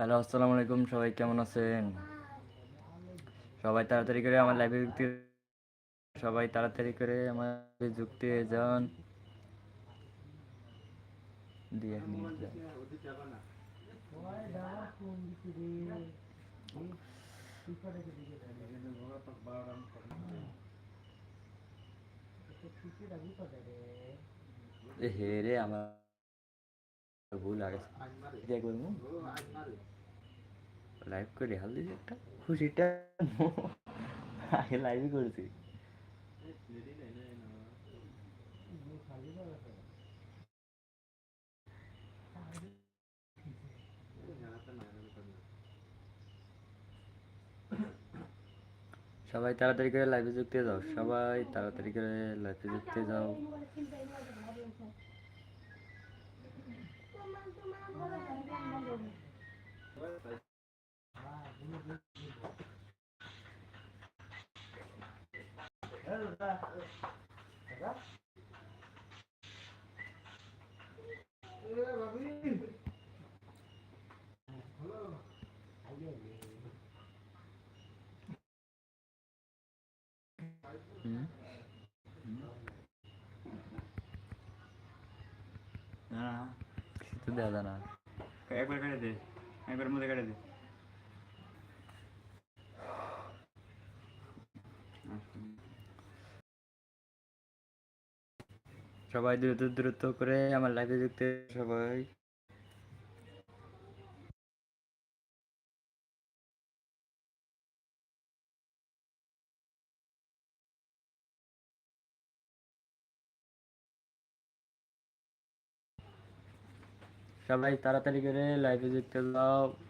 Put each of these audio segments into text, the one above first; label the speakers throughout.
Speaker 1: Hello আসসালামু আলাইকুম। সবাই কেমন আছেন? সবাই তাড়াতাড়ি করে আমার লাইভে যুক্তি সবাই তাড়াতাড়ি করে আমার যুক্তি হয়ে যান। হে রে আমার ভুল আগে লাইভ করে হাল দিয়েছি একটা খুশিটা আগে লাইভই করেছি। সবাই তাড়াতাড়ি করে লাইভে যুক্ত যাও। সবাই তাড়াতাড়ি করে লাইভে যুক্ত যাও। হুম
Speaker 2: না না
Speaker 1: কিছু তো দেওয়া যায় না।
Speaker 2: একবার কেটে দে একবার মধ্যে কেটে দে।
Speaker 1: সবাই দ্রুত দ্রুত করে আমার লাইফে যুক্ত সবাই। সবাই তাড়াতাড়ি করে লাইভে যুক্ত হয়ে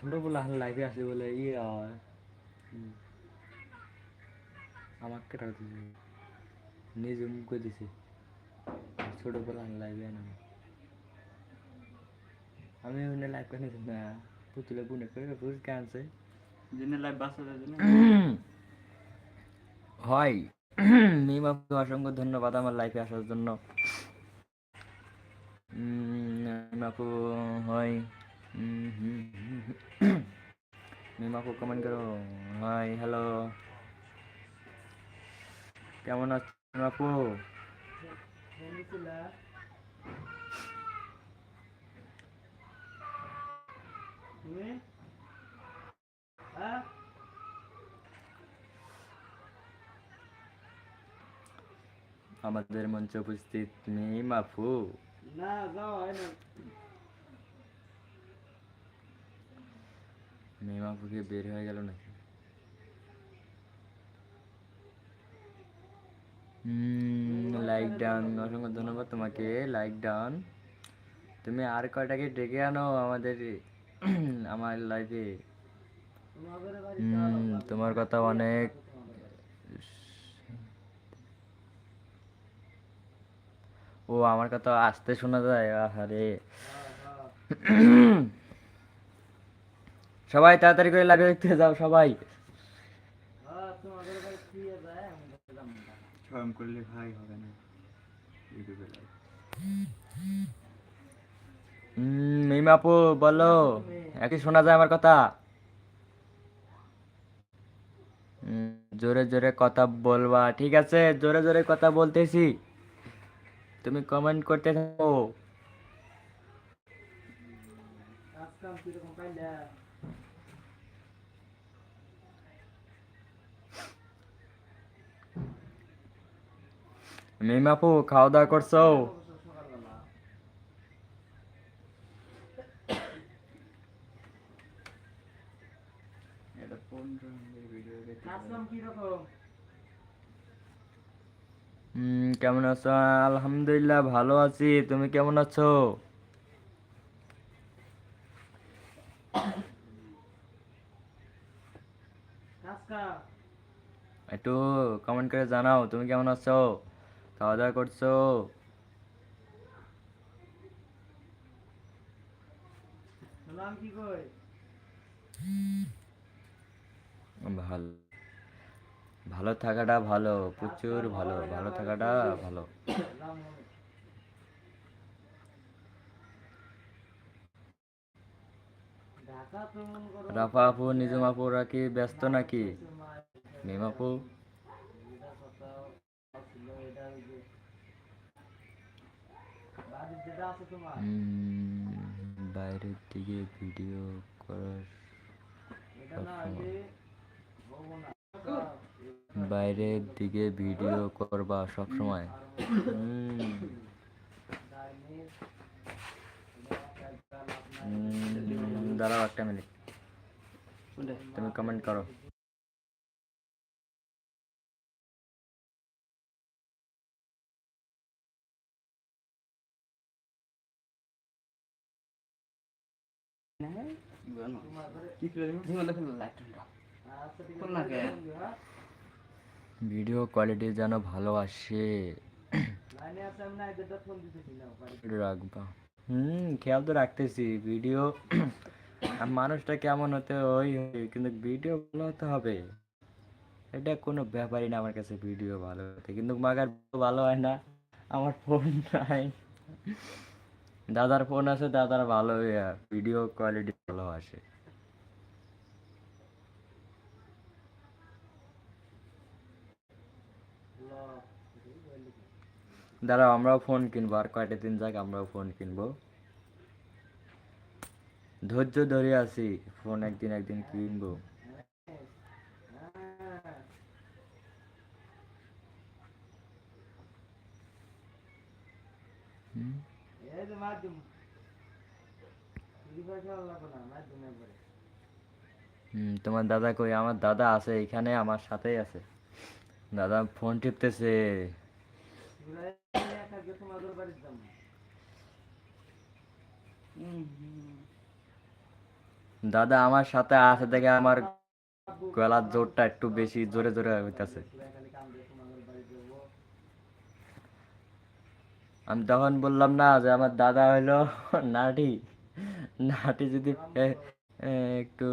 Speaker 1: যাও ছোটবেলা লাইভে আসে বলে ইয়ে হয়। আমাকে টাকা দিছে। নিজে মুখ দিছে। ছোটবেলা লাইভে আনা আমি। ওখানে লাইভ করে না পুতুলে গুনে করে পুরস্কার আনছে
Speaker 2: জেনে লাইভ জন্য
Speaker 1: হয়। মিমাকে অসংখ্য ধন্যবাদ আমার লাইফে আসার জন্য। মিমাকু হয়। মিমাকু কমেন্ট করো হাই হ্যালো কেমন আছো মিমাকু আমাদের মঞ্চে উপস্থিত মিমাফু
Speaker 2: না যাও হয় না
Speaker 1: মিমাফুকে বের হয়ে গেল নাকি? লাইক ডান অসংখ্য ধন্যবাদ তোমাকে। লাইক ডান তুমি আর কয়টাকে ডেকে আনো আমাদের, আমার লাইফে তোমার কথা অনেক। ও, আমার কথা আসতে শোনা যায়? আহারে। সবাই তাড়াতাড়ি করে লাইভে দেখতে যাও সবাই।
Speaker 2: করলে ভাই হবে না। ইউটিউবে লাইভ
Speaker 1: হুম, মিম আপু বলো একই শোনা যায় আমার কথা? হুম, জোরে জোরে কথা বলবা ঠিক আছে? জোরে জোরে কথা বলতেছি। তুমি কমেন্ট করতে থাকো
Speaker 2: কাজ কাম কীরকম পাইলা
Speaker 1: মিম আপু খাওয়া দাওয়া করছ
Speaker 2: সকালবেলা এটা পনেরো মিনিটের ভিডিও কাজ কাম কীরকম
Speaker 1: হুম, কেমন আছো? আলহামদুলিল্লাহ ভালো আছি। তুমি কেমন আছো? একটু কমেন্ট করে জানাও তুমি কেমন আছো? খাওয়া দাওয়া করছ ভালো। ভালো থাকাটা ভালো প্রচুর ভালো ভালো থাকাটা ভালো। রাফা আপু নিজম আপু ওরা কি ব্যস্ত নাকি? মিম আপু? বাইরের দিকে ভিডিও করার বাইরের দিকে ভিডিও করবা সব সময় দাঁড়াও একটা মিনিট। তুমি কমেন্ট করো। ভিডিও কোয়ালিটি যেন ভালো আসে। রাখবা। হুম, খেয়াল তো রাখতেছি, ভিডিও মানুষটা কেমন হতে ওই কিন্তু ভিডিও ভালো হতে হবে। এটা কোনো ব্যাপারই না আমার কাছে, ভিডিও ভালো হতে। কিন্তু মাগার ভালো হয় না, আমার ফোন নাই। দাদার ফোন আছে দাদার ভালো ভিডিও কোয়ালিটি ভালো আসে। দাঁড়াও, আমরাও ফোন কিনবো, আর কয়টা দিন যাক আমরাও ফোন কিনবো। ধৈর্য ধরে আছি ফোন একদিন একদিন কিনবো। হুম?
Speaker 2: এই মাধ্যম।
Speaker 1: হুম, তোমার দাদা কই? আমার দাদা আছে এখানে আমার সাথেই আছে। দাদা ফোন টিপতেছে। দাদা আমার সাথে আছে দেখে আমার গলার জোরটা একটু বেশি জোরে জোরে হইতাছে
Speaker 2: খালি কাম দিয়ে তোমাদের বাড়িতে যাব
Speaker 1: আমি তখন বললাম না যে আমার দাদা হইল নাটি নাটি যদি একটু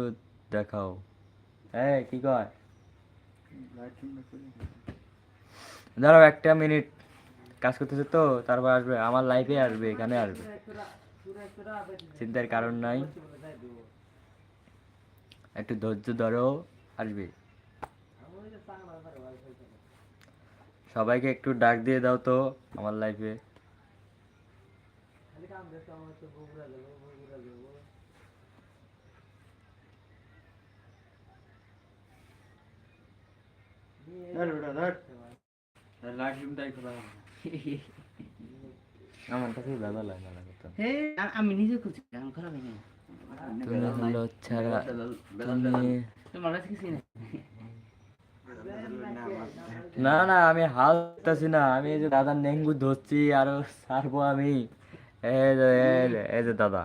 Speaker 1: দেখাও। হ্যাঁ কি কয়? দাঁড়াও একটা মিনিট কাজ করতেছে তো, তারপর আসবে, আমার লাইফে আসবে, এখানে আসবে। চিন্তার কারণ নাই। একটু ধৈর্য ধরো, আসবে। সবাইকে একটু ডাক দিয়ে দাও তো, আমার লাইফে
Speaker 2: খালি কাম দিয়ে আমার তো বগুড়া যাব বগুড়া যাব
Speaker 3: ধর বেটা, ধর। লাইট রুম তাই খোলা
Speaker 1: আমার কাছে দাদা লাগে না
Speaker 4: আমি নিজে করছি আমি খারাপ হয়নি
Speaker 1: ছাড়া
Speaker 4: তোমার কাছে কিছু না
Speaker 1: না না আমি হাল না আমি যে দাদার নেঙ্গু ধরছি আর সারবো আমি। এই যে দাদা।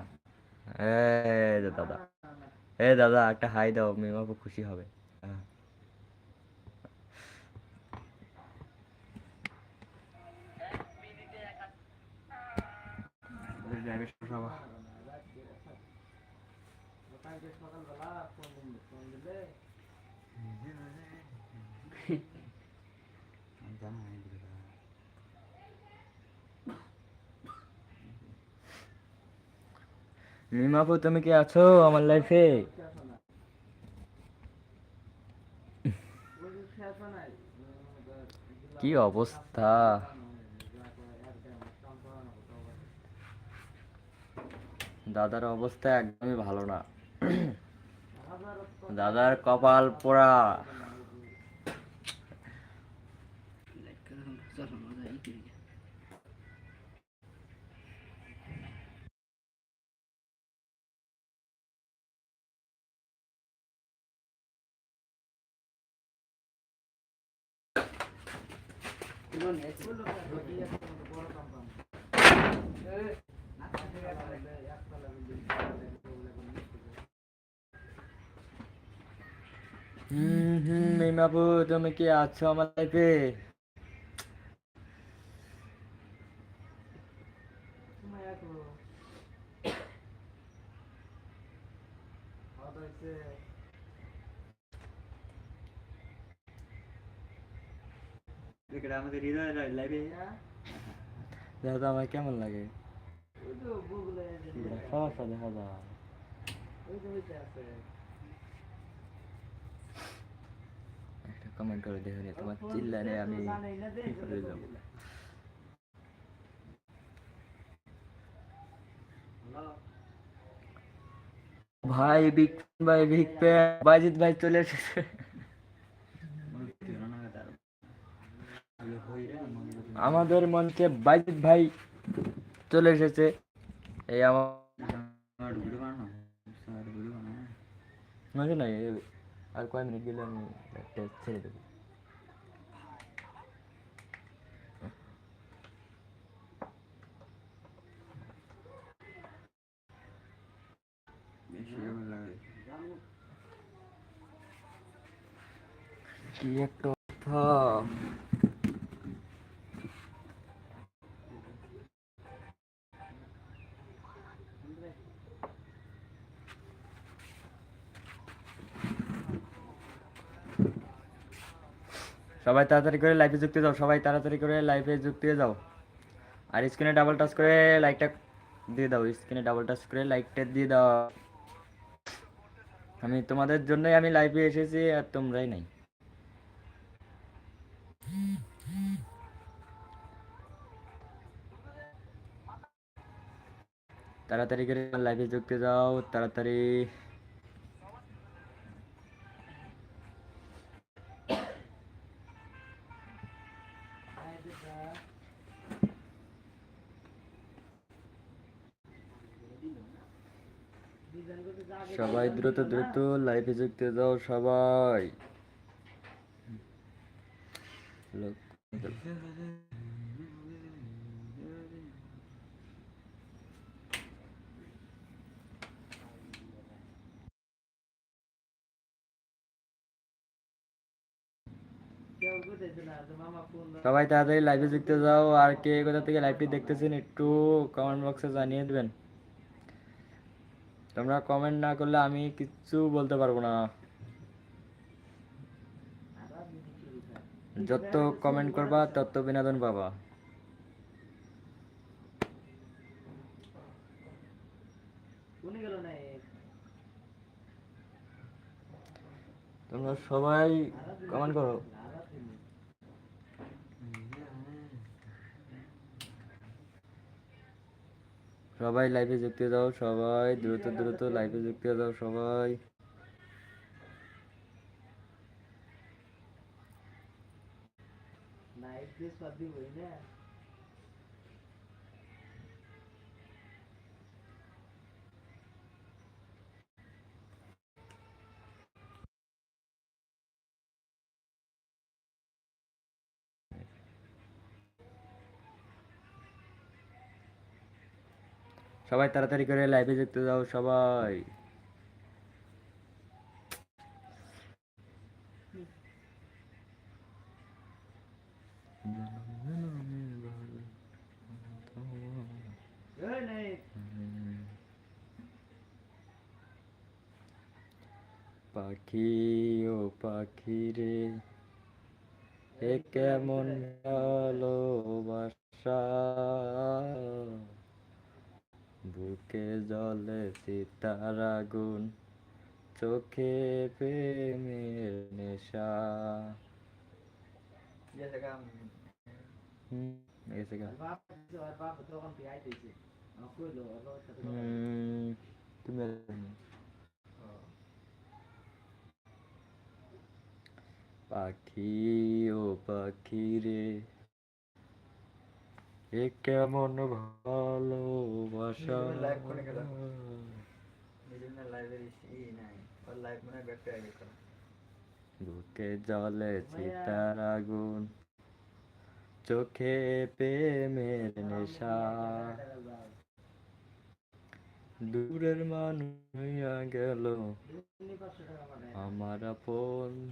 Speaker 1: এই যে দাদা। এ দাদা একটা হাই দাও মেমাপু খুশি হবে। হ্যাঁ।
Speaker 2: কালকে সকালবেলা ফোন দিন ফোন দিলে
Speaker 1: মিমাপু তুমি কি আছো আমার লাইফে? কি অবস্থা? দাদার অবস্থা একদমই ভালো না। দাদার কপাল পোড়া
Speaker 4: চলো মজা এই করি
Speaker 1: হুম হুম মিমাবু তুমি কি আছো আমার লাইফে
Speaker 3: এটা আমাদের হৃদয় লাইভে
Speaker 1: দাদা আমার কেমন লাগে। সমস্যা দেখা যায়। একটা কমেন্ট করে দেখে নি তোমার চিল্লানে আমি কি করে যাব। ভাই বিগ ভাই বিগ বাজিত ভাই চলে এসেছে। আমাদের মঞ্চে বাজিত ভাই চলে এসেছে। এই আমার না আর কয় মিনিট গেলে আমি একটা ছেড়ে দেবো। কি একটা সবাই তাড়াতাড়ি করে লাইভে যুক্ত যাও সবাই তাড়াতাড়ি করে লাইভে যুক্ত হয়ে যাও আর স্ক্রিনে ডাবল টাচ করে লাইকটা দিয়ে দাও স্ক্রিনে ডাবল টাচ করে লাইকটা দিয়ে দাও। আমি তোমাদের জন্যই আমি লাইভে এসেছি আর তোমরাই নাই। তাড়াতাড়ি করে লাইভে যুক্ত যাও তাড়াতাড়ি। দ্রুত দ্রুত লাইভে যুক্ত যাও সবাই। সবাই তাড়াতাড়ি লাইভে যুক্ত যাও। আর কে কোথা থেকে লাইভটি দেখতেছেন একটু কমেন্ট বক্সে জানিয়ে দেবেন। তোমরা কমেন্ট না করলে আমি কিচ্ছু বলতে পারব না। যত কমেন্ট করবা তত বিনোদন পাবা। তোমরা সবাই কমেন্ট করো। সবাই লাইভে যুক্ত দাও সবাই দ্রুত দ্রুত লাইভে যুক্ত দাও সবাই।
Speaker 2: হই না
Speaker 1: সবাই তাড়াতাড়ি করে লাইভে যুক্ত যাও সবাই। পাখি ও পাখি রে এ কেমন ভালোবাসা। বুকে জলে সীতার আগুন চোখে প্রেমের নেশা
Speaker 2: जैसे काम
Speaker 1: হুম এসে গা
Speaker 2: बाप जो है बाप तो कौन पियाई देती है कोई लो लो
Speaker 1: হুম তুমি পাখি ও পাখি রে কেমন ভালোবাসা? বুকে জলে চিতার আগুন চোখে প্রেমের নেশা। দূরের মানুষ গেল। আমার আপন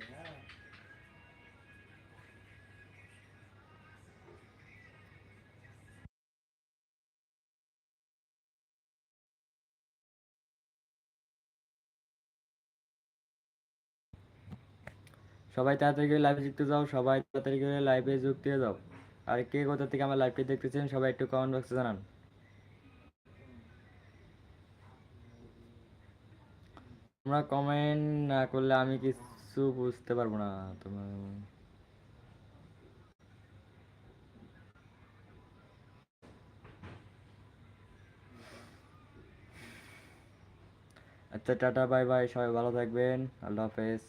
Speaker 1: সবাই তাড়াতাড়ি করে লাইভে যুক্ত যাও, সবাই তাড়াতাড়ি করে লাইভে যুক্ত হয়ে যাও। আর কে কোথা থেকে আমার লাইভটি দেখতেছেন, সবাই একটু কমেন্ট বক্সে জানান। তোমরা কমেন্ট না করলে আমি কিছু বুঝতে পারব না, তোমার। আচ্ছা টাটা বাই বাই সবাই ভালো থাকবেন, আল্লাহ হাফেজ।